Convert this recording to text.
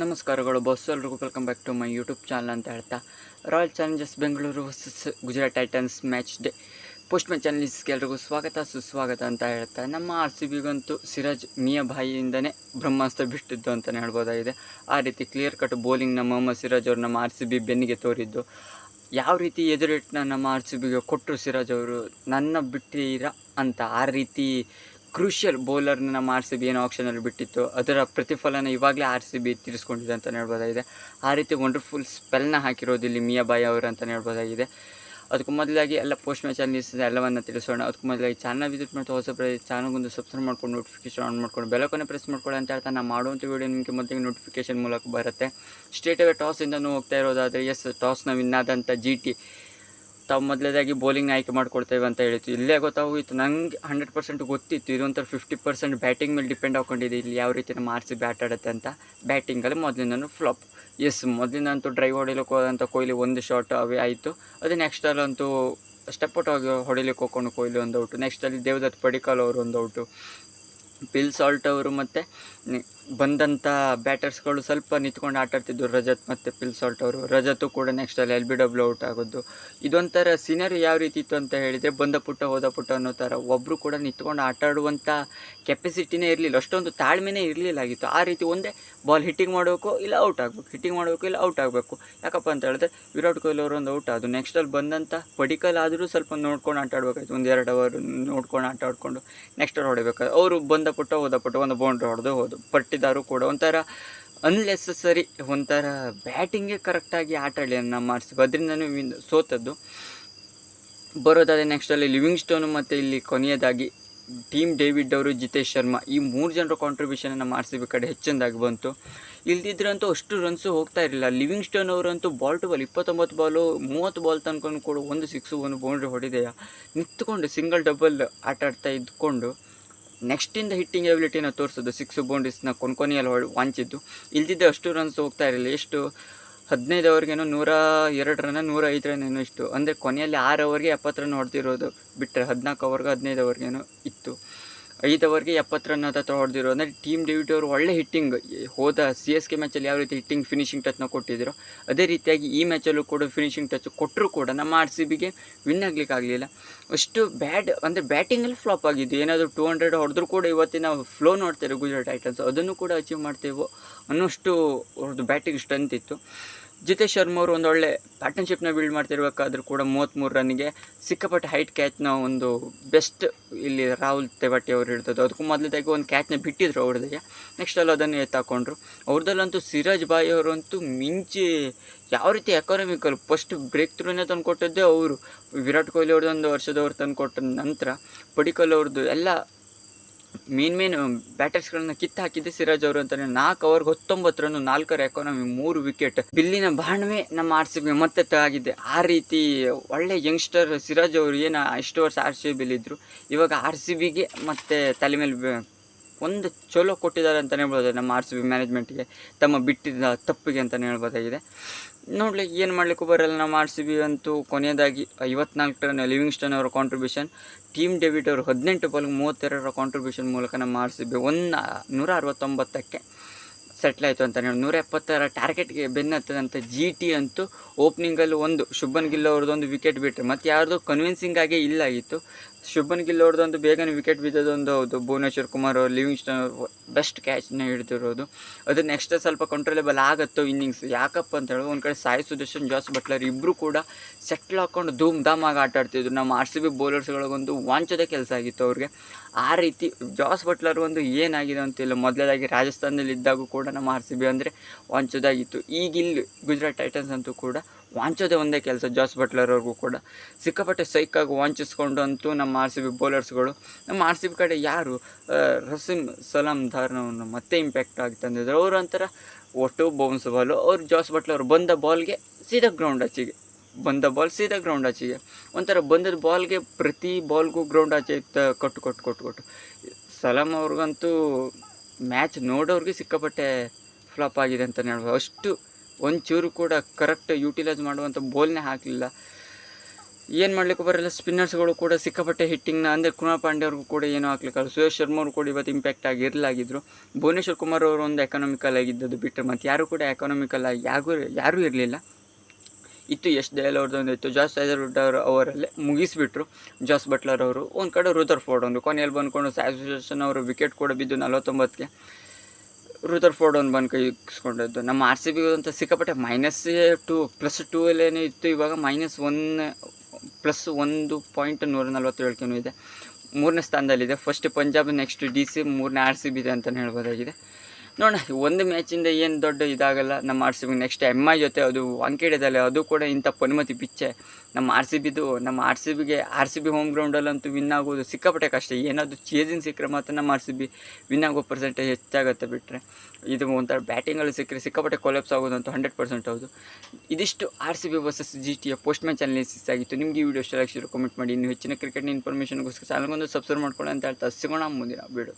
ನಮಸ್ಕಾರಗಳು ಬಸ್ ಎಲ್ರಿಗೂ welcome back to my YouTube channel ಅಂತ ಹೇಳ್ತಾ. Royal Challengers Bengaluru versus Gujarat Titans match day post match ಅನಲಿಸ್ಗೆ ಎಲ್ರಿಗೂ ಸ್ವಾಗತ, ಸುಸ್ವಾಗತ ಅಂತ ಹೇಳ್ತಾ. ನಮ್ಮ ಆರ್ ಸಿ ಬಿಗಂತೂ ಸಿರಾಜ್ ಮಿಯಾ ಬಾಯಿಯಿಂದನೇ ಬ್ರಹ್ಮಾಸ್ತ್ರ ಬಿಟ್ಟಿದ್ದು ಅಂತಲೇ ಹೇಳ್ಬೋದಾಗಿದೆ. ಆ ರೀತಿ ಕ್ಲಿಯರ್ ಕಟ್ ಬೌಲಿಂಗ್ ನಮ್ಮ ಮೊಹಮ್ಮದ್ ಸಿರಾಜ್ ಅವರು ನಮ್ಮ ಆರ್ ಸಿ ಬಿ ಬೆನ್ನಿಗೆ ತೋರಿದ್ದು. ಯಾವ ರೀತಿ ಎದುರಿಟ್ಟನ ನಮ್ಮ ಆರ್ ಸಿ ಬಿಗೆ ಕೊಟ್ಟರು ಸಿರಾಜ್ ಅವರು? ನನ್ನ ಬಿಟ್ಟಿರ ಅಂತ ಆ ರೀತಿ ಕ್ರೂಷಿಯಲ್ ಬೌಲರ್ನ ನಮ್ಮ ಆರ್ ಸಿ ಬಿ ಏನೋ ಆಪ್ಷನಲ್ಲಿ ಬಿಟ್ಟಿತ್ತು. ಅದರ ಪ್ರತಿಫಲನ ಇವಾಗಲೇ ಆರ್ ಸಿ ಬಿ ತೀರಿಸ್ಕೊಂಡಿದೆ ಅಂತಲೇ ಹೇಳ್ಬೋದಾಗಿದೆ. ಆ ರೀತಿ ವಂಡರ್ಫುಲ್ ಸ್ಪೆಲ್ನ ಹಾಕಿರೋದು ಇಲ್ಲಿ ಮಿಯಾಬಾಯಿ ಅವರು ಅಂತ ಹೇಳ್ಬೋದಾಗಿದೆ. ಅದಕ್ಕೂ ಮೊದಲಾಗಿ ಎಲ್ಲ ಪೋಸ್ಟ್ ಮ್ಯಾಚ್ ಅನ್ನಿಸ್ ಎಲ್ಲವನ್ನು ತಿಳಿಸೋಣ. ಅದಕ್ಕೂ ಮೊದಲಾಗಿ ಚಾನಲ್ ವಿಸಿಟ್ ಮಾಡ್ತಾ ಹೊಸ ಚಾನಲ್ಗೊಂದು ಸಬ್ಸ್ಕ್ರೈಬ್ ಮಾಡ್ಕೊಂಡು ನೋಟಿಫಿಕೇಶನ್ ಆನ್ ಮಾಡ್ಕೊಂಡು ಬೆಲಕನ್ನು ಪ್ರೆಸ್ ಮಾಡ್ಕೊಳ್ಳಿ ಅಂತ ಹೇಳ್ತಾ ನಾನು ಮಾಡುವಂಥ ವೀಡಿಯೋ ನಿಮಗೆ ಮೊದಲಿಗೆ ನೋಟಿಫಿಕೇಶನ್ ಮೂಲಕ ಬರುತ್ತೆ. ಸ್ಟೇಟ್ ಅವೇ ಟಾಸಿಂದನೂ ಹೋಗ್ತಾ ಇರೋದಾದರೆ ಎಸ್ ಟಾಸ್ನ ವಿನ್ ಆದಂಥ ಜಿ ಟಿ ತಾವು ಮೊದಲೇದಾಗಿ ಬೌಲಿಂಗ್ ಆಯ್ಕೆ ಮಾಡ್ಕೊಳ್ತೇವೆ ಅಂತ ಹೇಳಿತ್ತು. ಇಲ್ಲೇ ಗೊತ್ತಾಗೋಯಿತು. ನಂಗೆ ಹಂಡ್ರೆಡ್ ಪರ್ಸೆಂಟ್ ಗೊತ್ತಿತ್ತು. ಇದೊಂಥರ ಫಿಫ್ಟಿ ಪರ್ಸೆಂಟ್ ಬ್ಯಾಟಿಂಗ್ ಮೇಲೆ ಡಿಪೆಂಡ್ ಹಾಕೊಂಡಿದೆ ಇಲ್ಲಿ ಯಾವ ರೀತಿ ನಮ್ಮ ಆರ್ ಸಿ ಬ್ಯಾಟ್ ಆಡುತ್ತೆ ಅಂತ. ಬ್ಯಾಟಿಂಗಲ್ಲಿ ಮೊದಲಿಂದನೂ ಫ್ಲಾಪ್ ಎಸ್ ಮೊದಲಿನಂತೂ ಡ್ರೈವ್ ಹೊಡಿಲಿಕ್ಕೆ ಹೋದಂಥ ಕೊಹ್ಲಿ ಒಂದು ಶಾಟ್ ಅವೇ ಆಯಿತು. ಅದು ನೆಕ್ಸ್ಟಲ್ಲಂತೂ ಸ್ಟೆಪ್ ಔಟ್ ಆಗಿ ಹೊಡಿಲಿಕ್ಕೆ ಹೋಗ್ಕೊಂಡು ಕೊಹ್ಲಿ ಒಂದು ಔಟು ನೆಕ್ಸ್ಟಲ್ಲಿ ದೇವದತ್ ಪಡಿಕಲ್ ಅವರು ಒಂದು ಔಟು ಪಿಲ್ ಸಾಲ್ಟ್ ಅವರು ಮತ್ತು ಬಂದಂಥ ಬ್ಯಾಟರ್ಸ್ಗಳು ಸ್ವಲ್ಪ ನಿಂತ್ಕೊಂಡು ಆಟ ಆಡ್ತಿದ್ದರು ರಜತ್ ಮತ್ತು ಪಿಲ್ ಸಾಲ್ಟ್ ಅವರು. ರಜತು ಕೂಡ ನೆಕ್ಸ್ಟಲ್ಲಿ ಎಲ್ ಬಿ ಡಬ್ಲ್ಯೂ ಔಟ್ ಆಗೋದು. ಇದೊಂಥರ ಸೀನರಿ ಯಾವ ರೀತಿ ಇತ್ತು ಅಂತ ಹೇಳಿದರೆ ಬಂದ ಪುಟ್ಟ, ಹೋದ ಪುಟ್ಟ ಅನ್ನೋ ಥರ. ಒಬ್ಬರು ಕೂಡ ನಿಂತ್ಕೊಂಡು ಆಟಾಡುವಂಥ ಕೆಪಾಸಿಟಿನೇ ಇರಲಿಲ್ಲ. ಅಷ್ಟೊಂದು ತಾಳ್ಮೆನೇ ಇರಲಿಲ್ಲ ಆಗಿತ್ತು. ಆ ರೀತಿ ಒಂದೇ ಬಾಲ್ ಹಿಟ್ಟಿಂಗ್ ಮಾಡಬೇಕು ಇಲ್ಲ ಔಟ್ ಆಗಬೇಕು. ಹಿಟ್ಟಿಂಗ್ ಮಾಡಬೇಕು ಇಲ್ಲ ಔಟ್ ಆಗಬೇಕು. ಯಾಕಪ್ಪ ಅಂತ ಹೇಳಿದ್ರೆ ವಿರಾಟ್ ಕೊಹ್ಲಿ ಅವರು ಒಂದು ಔಟ್ ಅದು ನೆಕ್ಸ್ಟಲ್ಲಿ ಬಂದಂಥ ಪಡಿಕಲ್ ಆದರೂ ಸ್ವಲ್ಪ ನೋಡ್ಕೊಂಡು ಆಟ ಒಂದೆರಡು ಒಂದು ಎರಡು ಅವರ್ ನೋಡ್ಕೊಂಡು ಆಟ ಆಡಿಕೊಂಡು ನೆಕ್ಸ್ಟ್ ಅವ್ರು ಹೊಡಿಬೇಕಾದ್ರೆ ಅವರು ಬಂದ ಪುಟ್ಟ ಹೋದ ಪುಟ್ಟ ಒಂದು ಬೌಂಡ್ರಿ ಹೊಡೆದು ಹೋದು. ಪಟ್ಟಿದಾರು ಕೂಡ ಒಂಥರ ಅನ್ನೆಸಸರಿ ಒಂಥರ ಬ್ಯಾಟಿಂಗೇ ಕರೆಕ್ಟಾಗಿ ಆಟ ಸಿ ಬಿ ಅದರಿಂದನೂ ವಿನ್ ಸೋತದ್ದು. ಬರೋದಾದರೆ ನೆಕ್ಸ್ಟಲ್ಲಿ ಲಿವಿಂಗ್ ಸ್ಟೋನು ಮತ್ತು ಇಲ್ಲಿ ಕೊನೆಯದಾಗಿ ಟೀಮ್ ಡೇವಿಡ್ ಅವರು ಜಿತೇಶ್ ಶರ್ಮಾ ಈ ಮೂರು ಜನರ ಕಾಂಟ್ರಿಬ್ಯೂಷನನ್ನು ಆರ್ ಕಡೆ ಹೆಚ್ಚಿನದಾಗಿ ಬಂತು. ಇಲ್ದಿದ್ರಂತೂ ಅಷ್ಟು ರನ್ಸು ಹೋಗ್ತಾ ಇರಲಿಲ್ಲ. ಲಿವಿಂಗ್ ಸ್ಟೋನ್ ಅವರಂತೂ ಬಾಲ್ ಟು ಬಾಲ್ ಇಪ್ಪತ್ತೊಂಬತ್ತು ಬಾಲು ಮೂವತ್ತು ಬಾಲ್ ತನ್ಕೊಂಡು ಕೂಡ ಒಂದು ಸಿಕ್ಸು ಒಂದು ಬೌಂಡ್ರಿ ಹೊಡಿದೆಯಾ? ನಿಂತ್ಕೊಂಡು ಸಿಂಗಲ್ ಡಬಲ್ ಆಟಾಡ್ತಾ ಇದ್ಕೊಂಡು ನೆಕ್ಸ್ಟಿಂದ ಹಿಟ್ಟಿಂಗ್ ಎಬಿಲಿಟಿನ ತೋರಿಸೋದು ಸಿಕ್ಸ್ ಬೌಂಡ್ರೀಸ್ನ ಕೊನ್ಕೊನಿಯಲ್ಲಿ ಹೊಡ್ ವಾಂಚಿದ್ದು. ಇಲ್ದಿದ್ದ ಅಷ್ಟು ರನ್ಸ್ ಹೋಗ್ತಾ ಇರಲಿಲ್ಲ. ಎಷ್ಟು ಹದಿನೈದು ಓವರ್ಗೇನೋ ನೂರ ಎರಡು ರನ್ ನೂರ ಐದು ರನ್ ಏನೋ ಇಷ್ಟು. ಅಂದರೆ ಕೊನೆಯಲ್ಲಿ ಆರು ಓವರ್ಗೆ ಎಪ್ಪತ್ತು ರನ್ ಹೊಡೆದಿರೋದು ಬಿಟ್ಟರೆ ಹದಿನಾಲ್ಕು ಓವರ್ಗೆ ಹದಿನೈದು ಓವರ್ಗೇನೋ ಇತ್ತು. ಐದು ಓವರ್ಗೆ ಎಪ್ಪತ್ತು ರನ್ ಹತ್ರ ಹೊಡೆದಿರೋ ಅಂದರೆ ಟೀಮ್ ಡೇವಿಡ್ ಅವರು ಒಳ್ಳೆ ಹಿಟ್ಟಿಂಗ್ ಹೋದ ಸಿ ಎಸ್ ಕೆ ಮ್ಯಾಚಲ್ಲಿ ಯಾವ ರೀತಿ ಹಿಟ್ಟಿಂಗ್ ಫಿನಿಶಿಂಗ್ ಟಚ್ನ ಕೊಟ್ಟಿದ್ರು. ಅದೇ ರೀತಿಯಾಗಿ ಈ ಮ್ಯಾಚಲ್ಲೂ ಕೂಡ ಫಿನಿಶಿಂಗ್ ಟಚ್ ಕೊಟ್ಟರು ಕೂಡ ನಮ್ಮ ಆರ್ ಸಿ ಬಿಗೆ ವಿನ್ ಆಗಲಿಕ್ಕಾಗಲಿಲ್ಲ ಅಷ್ಟು ಬ್ಯಾಡ್ ಅಂದರೆ ಬ್ಯಾಟಿಂಗಲ್ಲಿ ಫ್ಲಾಪ್ ಆಗಿದ್ದು. ಏನಾದರೂ ಟೂ ಹಂಡ್ರೆಡ್ ಹೊಡೆದ್ರೂ ಕೂಡ ಇವತ್ತಿನ ಫ್ಲೋ ನೋಡ್ತಾರೆ ಗುಜರಾತ್ ಟೈಟನ್ಸ್ ಅದನ್ನು ಕೂಡ ಅಚೀವ್ ಮಾಡ್ತೇವೋ ಅನ್ನೋಷ್ಟು ಅವ್ರದ್ದು ಬ್ಯಾಟಿಂಗ್ ಸ್ಟ್ರೆಂತ್ ಇತ್ತು. ಜಿತೇಶ್ ಶರ್ಮಾ ಅವರು ಒಂದು ಒಳ್ಳೆ ಪಾರ್ಟ್ನರ್ಶಿಪ್ನ ಬಿಲ್ಡ್ ಮಾಡ್ತಿರ್ಬೇಕಾದ್ರೂ ಕೂಡ ಮೂವತ್ತ್ಮೂರು ರನ್ನಿಗೆ ಸಿಕ್ಕಾಪಟ್ಟೆ ಹೈಟ್ ಕ್ಯಾಚ್ನ ಒಂದು ಬೆಸ್ಟ್ ಇಲ್ಲಿ ರಾಹುಲ್ ತೆವಾಟಿ ಅವರು ಹಿಡ್ದದ್ದು. ಅದಕ್ಕೂ ಮೊದಲದಾಗಿ ಒಂದು ಕ್ಯಾಚ್ನ ಬಿಟ್ಟಿದ್ರು ಅವ್ರದ್ದೇ. ನೆಕ್ಸ್ಟ್ ಅಲ್ಲಿ ಅದನ್ನು ಎತ್ತಾಕೊಂಡ್ರು. ಅವ್ರದ್ದಲ್ಲಂತೂ ಸಿರಾಜ್ ಬಾಯಿ ಅವರಂತೂ ಮಿಂಚಿ ಯಾವ ರೀತಿ ಎಕಾನಮಿಕಲ್ ಫಸ್ಟ್ ಬ್ರೇಕ್ ಥ್ರೂನೇ ತಂದು ಕೊಟ್ಟದ್ದೇ ಅವರು. ವಿರಾಟ್ ಕೊಹ್ಲಿ ಅವ್ರದ್ದೊಂದು ವರ್ಷದವ್ರು ತಂದು ಕೊಟ್ಟ ನಂತರ, ಪಡಿಕಲ್ ಅವ್ರದ್ದು ಎಲ್ಲ ಮೇನ್ ಮೇನ್ ಬ್ಯಾಟರ್ಸ್ಗಳನ್ನ ಕಿತ್ತು ಹಾಕಿದ್ದೆ ಸಿರಾಜ್ ಅವರು ಅಂತಾನೆ. ನಾಲ್ಕು ಓವರ್ಗೆ ಹತ್ತೊಂಬತ್ತು ರನ್ ನಾಲ್ಕರ ಎಕಾನಮಿ ಮೂರು ವಿಕೆಟ್ ಬಿಲ್ಲಿನ ಬಾಣವೇ ನಮ್ಮ ಆರ್ ಸಿ ಬಿ ಮತ್ತೆ ತಾಗಿದ್ದೆ ಆ ರೀತಿ ಒಳ್ಳೆ ಯಂಗ್ಸ್ಟರ್ ಸಿರಾಜ್ ಅವರು ಏನು ಇಷ್ಟು ವರ್ಷ ಆರ್ ಸಿ ಬಿಲಿದ್ರು ಇವಾಗ ಆರ್ ಸಿ ಬಿಗೆ ಮತ್ತೆ ತಲೆ ಮೇಲೆ ಒಂದು ಚಲೋ ಕೊಟ್ಟಿದ್ದಾರೆ ಅಂತಲೇ ಹೇಳ್ಬೋದು ನಮ್ಮ ಆರ್ ಸಿ ಬಿ ಮ್ಯಾನೇಜ್ಮೆಂಟ್ಗೆ, ತಮ್ಮ ಬಿಟ್ಟಿದ್ದ ತಪ್ಪಿಗೆ ಅಂತಲೇ ಹೇಳ್ಬೋದಾಗಿದೆ. ನೋಡ್ಲಿಕ್ಕೆ ಏನು ಮಾಡಲಿಕ್ಕೂ ಬರಲ್ಲ. ನಮ್ಮ ಆರ್ ಸಿ ಬಿ ಅಂತೂ ಕೊನೆಯದಾಗಿ ಐವತ್ನಾಲ್ಕು ರನ್ ಲಿವಿಂಗ್ಸ್ಟನ್ ಅವರ ಕಾಂಟ್ರಿಬ್ಯೂಷನ್ ಟೀಮ್ ಡೆವಿಡ್ ಅವರು ಹದಿನೆಂಟು ಬಾಲ್ಗೆ ಮೂವತ್ತೆರಡರ ಕಾಂಟ್ರಿಬ್ಯೂಷನ್ ಮೂಲಕ ನಮ್ಮ ಆರ್ ಸಿ ಬಿ ಒಂದು, ನೂರ ಅರವತ್ತೊಂಬತ್ತಕ್ಕೆ ಸೆಟ್ಲ್ ಆಯಿತು ಅಂತ ಹೇಳಿ ನೂರ ಎಪ್ಪತ್ತರ ಟಾರ್ಗೆಟ್ಗೆ ಬೆನ್ನತ್ತದಂಥ ಜಿ ಟಿ ಅಂತೂ ಓಪನಿಂಗಲ್ಲಿ ಒಂದು, ಶುಭನ್ ಗಿಲ್ ಅವ್ರದ್ದೊಂದು ವಿಕೆಟ್ ಬಿಟ್ಟರೆ ಮತ್ತು ಯಾರ್ದು ಕನ್ವಿನ್ಸಿಂಗ್ ಆಗೇ ಇಲ್ಲ ಆಗಿತ್ತು ಶುಭನ್ ಗಿಲ್ ಅವ್ರದ್ದೊಂದು ಬೇಗನೆ ವಿಕೆಟ್ ಬಿದ್ದದೊಂದು ಹೌದು. ಭುವನೇಶ್ವರ್ ಕುಮಾರ್ ಅವರು, ಲಿವಿಂಗ್ಸ್ಟನ್ ಅವರು ಬೆಸ್ಟ್ ಕ್ಯಾಚ್ನ ಹಿಡಿದಿರೋದು. ಅದು ನೆಕ್ಸ್ಟ್ ಸ್ವಲ್ಪ ಕಂಟ್ರೋಲೇಬಲ್ ಆಗುತ್ತೋ ಇನ್ನಿಂಗ್ಸ್ ಯಾಕಪ್ಪ ಅಂತ ಹೇಳಿ ಒಂದು ಕಡೆ ಸಾಯಿ ಸುದರ್ಶನ್, ಜಾಸ್ ಬಟ್ಲರ್ ಇಬ್ಬರು ಕೂಡ ಸೆಟ್ಲ್ ಹಾಕ್ಕೊಂಡು ಧೂಮ್ ಧಾಮ್ ಆಗಿ ಆಟ ಆಡ್ತಿದ್ರು. ನಮ್ಮ ಆರ್ ಸಿ ಬಿ ಬೌಲರ್ಸ್ಗಳಿಗೊಂದು ವಾಂಚದ ಕೆಲಸ ಆಗಿತ್ತು ಅವ್ರಿಗೆ. ಆ ರೀತಿ ಜಾಸ್ ಬಟ್ಲರ್ ಒಂದು ಏನಾಗಿದೆ ಅಂತಿಲ್ಲ ಮೊದಲೇದಾಗಿ ರಾಜಸ್ಥಾನದಲ್ಲಿ ಇದ್ದಾಗೂ ಕೂಡ ನಮ್ಮ ಆರ್ ಸಿ ಬಿ ಅಂದರೆ ವಾಂಚೋದಾಗಿತ್ತು. ಈಗ ಇಲ್ಲಿ ಗುಜರಾತ್ ಟೈಟನ್ಸ್ ಅಂತೂ ಕೂಡ ವಾಂಚೋದೇ ಒಂದೇ ಕೆಲಸ ಜಾಸ್ ಬಟ್ಲರ್ ಅವ್ರಿಗೂ ಕೂಡ. ಸಿಕ್ಕಾಪಟ್ಟೆ ಸೈಕಾಗಿ ವಾಂಚಿಸ್ಕೊಂಡು ಅಂತೂ ನಮ್ಮ ಆರ್ ಸಿ ಬಿ ಬೌಲರ್ಸ್ಗಳು ನಮ್ಮ ಆರ್ ಸಿ ಬಿ ಕಡೆ ಯಾರು ರಸಿಮ್ ಸಲಾಂ ಧಾರ್ನವನ್ನು ಮತ್ತೆ ಇಂಪ್ಯಾಕ್ಟ್ ಆಗಿ ತಂದಿದ್ರು ಅವರು ಒಂಥರ ಒಟ್ಟು ಬೌನ್ಸ್ ಬಾಲು ಅವ್ರು ಜಾಸ್ ಬಟ್ಲರ್ ಬಂದ ಬಾಲ್ಗೆ ಸೀದಾ ಗ್ರೌಂಡ್ ಆಚೆಗೆ ಬಂದ ಬಾಲ್ ಸೀದಾ ಗ್ರೌಂಡ್ ಆಚೆಗೆ ಒಂಥರ ಬಂದದ ಬಾಲ್ಗೆ ಪ್ರತಿ ಬಾಲ್ಗೂ ಗ್ರೌಂಡ್ ಆಚೆ ಕೊಟ್ಟು ಕೊಟ್ಟು ಕೊಟ್ಟು ಕೊಟ್ಟು. ಸಲಾಂ ಅವ್ರಿಗಂತೂ ಮ್ಯಾಚ್ ನೋಡೋರಿಗೆ ಸಿಕ್ಕಾಪಟ್ಟೆ ಫ್ಲಾಪ್ ಆಗಿದೆ ಅಂತಲೇ ಹೇಳ್ಬೋದು. ಅಷ್ಟು ಒಂಚೂರು ಕೂಡ ಕರೆಕ್ಟ್ ಯೂಟಿಲೈಸ್ ಮಾಡುವಂಥ ಬೋಲ್ನೇ ಹಾಕಲಿಲ್ಲ. ಏನು ಮಾಡ್ಲಿಕ್ಕೆ ಬರಲ್ಲ ಸ್ಪಿನ್ನರ್ಸ್ಗಳು ಕೂಡ ಸಿಕ್ಕಾಪಟ್ಟೆ ಹಿಟ್ಟಿಂಗ್ನ ಅಂದರೆ ಕುಮಾರ್ ಪಾಂಡೆ ಅವ್ರಿಗೂ ಕೂಡ ಏನೂ ಹಾಕ್ಲಿಕ್ಕಲ್ಲ ಸುರೇಶ್ ಶರ್ಮಾ ಅವರು ಕೂಡ ಇವತ್ತು ಇಂಪ್ಯಾಕ್ಟ್ ಆಗಿ ಇರಲಾಗಿದ್ರು. ಭುವನೇಶ್ವರ್ ಕುಮಾರ್ ಅವರು ಒಂದು ಎಕನಾಮಿಕಲ್ ಆಗಿದ್ದದ್ದು ಬಿಟ್ಟರೆ ಮತ್ತು ಯಾರು ಕೂಡ ಎಕನಾಮಿಕಲ್ ಆಗಿ ಯಾಗೂ ಯಾರೂ ಇರಲಿಲ್ಲ. ಇತ್ತು ಯಶ್ ಅವ್ರದ್ದು ಒಂದು ಇತ್ತು. ಜಾಸ್ ಹೈದರ್ವುಡ್ ಅವರು, ಅವರಲ್ಲೇ ಮುಗಿಸಿಬಿಟ್ರು. ಜಾಸ್ ಬಟ್ಲರ್ ಅವರು. ಒಂದು ಕಡೆ ರುದರ್ ಫೋರ್ಡ್ ಒಂದು. ಕೊನೆಯಲ್ಲಿ ಬಂದ್ಕೊಂಡು ಸ್ಯಾಸೋಸಿಯೇಷನ್ ಅವರು ವಿಕೆಟ್ ಕೂಡ ಬಿದ್ದು ನಲವತ್ತೊಂಬತ್ತಕ್ಕೆ ರುದರ್ ಫೋರ್ಡ್ ಒಂದು ಬಂದು ಕೈಸ್ಕೊಂಡಿದ್ದು ನಮ್ಮ ಆರ್ ಸಿ ಬಿ ಅಂತ ಸಿಕ್ಕಾಪಟ್ಟೆ ಮೈನಸ್ ಟು ಪ್ಲಸ್ ಟೂ ಅಲ್ಲೇನೇ ಇತ್ತು. ಇವಾಗ ಮೈನಸ್ ಒನ್ ಪ್ಲಸ್ ಒಂದು ಪಾಯಿಂಟ್ ನೂರ ನಲ್ವತ್ತೇಳಕ್ಕೇನೂ ಇದೆ. ಮೂರನೇ ಸ್ಥಾನದಲ್ಲಿದೆ. First Punjab next D C ಮೂರನೇ ಆರ್ ಸಿ ಬಿ ಇದೆ ಅಂತಲೇ ಹೇಳ್ಬೋದಾಗಿದೆ. ನೋಡೋಣ, ಒಂದು ಮ್ಯಾಚಿಂದ ಏನು ದೊಡ್ಡ ಇದಾಗಲ್ಲ, ನಮ್ಮ R C B next M I ಜೊತೆ ಅದು ವಾಂಕೇಡದಲ್ಲಿ ಅದು ಕೂಡ ಇಂಥ ಪನ್ಮತಿ ಪಿಚ್ಚೆ. ನಮ್ಮ ಆರ್ ಸಿ ಬಿದು ನಮ್ಮ ಆರ್ ಸಿ ಬಿಗೆ ಆರ್ ಸಿ ಬಿ ಹೋಮ್ ಗ್ರೌಂಡಲ್ಲಂತೂ ವಿನ್ ಆಗೋದು ಸಿಕ್ಕಾಪಟ್ಟೆ ಕಷ್ಟ. ಏನಾದರೂ ಚೇಜಿಂಗ್ ಸಿಕ್ಕರೆ ಮಾತ್ರ ನಮ್ಮ ಆರ್ ಸಿ ಬಿ ವಿನ್ ಆಗೋ ಪರ್ಸೆಂಟೇಜ್ ಹೆಚ್ಚಾಗುತ್ತೆ ಬಿಟ್ಟರೆ ಇದು ಒಂಥರ ಬ್ಯಾಟಿಂಗಲ್ಲಿ ಸಿಕ್ಕರೆ ಸಿಕ್ಕಾಪಟ್ಟೆ ಕೊಲೆಪ್ಸ್ ಆಗೋದಂತೂ ಹಂಡ್ರೆಡ್ ಪರ್ಸೆಂಟ್ ಹೌದು. ಇದಿಷ್ಟು R C B versus G ಟಿಯ post match analysis ಆಗಿತ್ತು. ನಿಮಗೆ ಈ ವಿಡಿಯೋ ಇಷ್ಟ ಕಮೆಂಟ್ ಮಾಡಿ. ಇನ್ನು ಹೆಚ್ಚಿನ ಕ್ರಿಕೆಟ್ನ ಇನ್ಫಾರ್ಮೇಷನ್ಗೋಸ್ಕರ ಚಾನಲ್ಗೊಂದು ಸಬ್ಸ್ಕ್ರೈಬ್ ಮಾಡ್ಕೊಳ್ಳಿ ಅಂತ ಹೇಳ್ತಾ ಸಿಗೋಣ ಮುಂದಿನ ವಿಡಿಯೋ